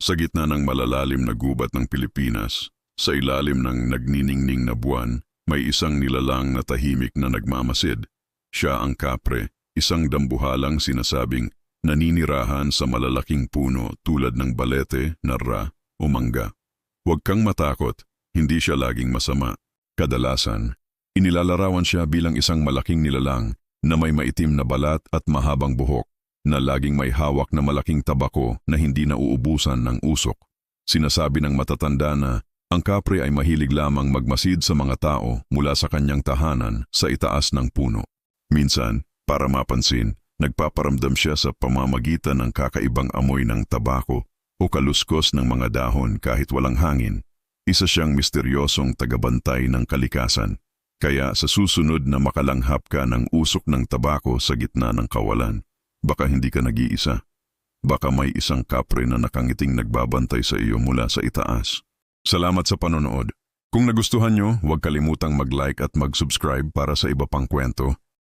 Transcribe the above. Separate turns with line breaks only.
Sa gitna ng malalalim na gubat ng Pilipinas, sa ilalim ng nagniningning na buwan, may isang nilalang na tahimik na nagmamasid. Siya ang kapre, isang dambuhalang sinasabing naninirahan sa malalaking puno tulad ng balete, narra o mangga. Huwag kang matakot, hindi siya laging masama. Kadalasan, inilalarawan siya bilang isang malaking nilalang na may maitim na balat at mahabang buhok na laging may hawak na malaking tabako na hindi nauubusan ng usok. Sinasabi ng matatanda na ang kapre ay mahilig lamang magmasid sa mga tao mula sa kanyang tahanan sa itaas ng puno. Minsan, para mapansin, nagpaparamdam siya sa pamamagitan ng kakaibang amoy ng tabako o kaluskos ng mga dahon kahit walang hangin. Isa siyang misteryosong tagabantay ng kalikasan. Kaya sa susunod na makalanghap ka ng usok ng tabako sa gitna ng kawalan, baka hindi ka nag-iisa. Baka may isang kapre na nakangiting nagbabantay sa iyo mula sa itaas. Salamat sa panonood. Kung nagustuhan nyo, huwag kalimutang mag-like at mag-subscribe para sa iba pang kwento.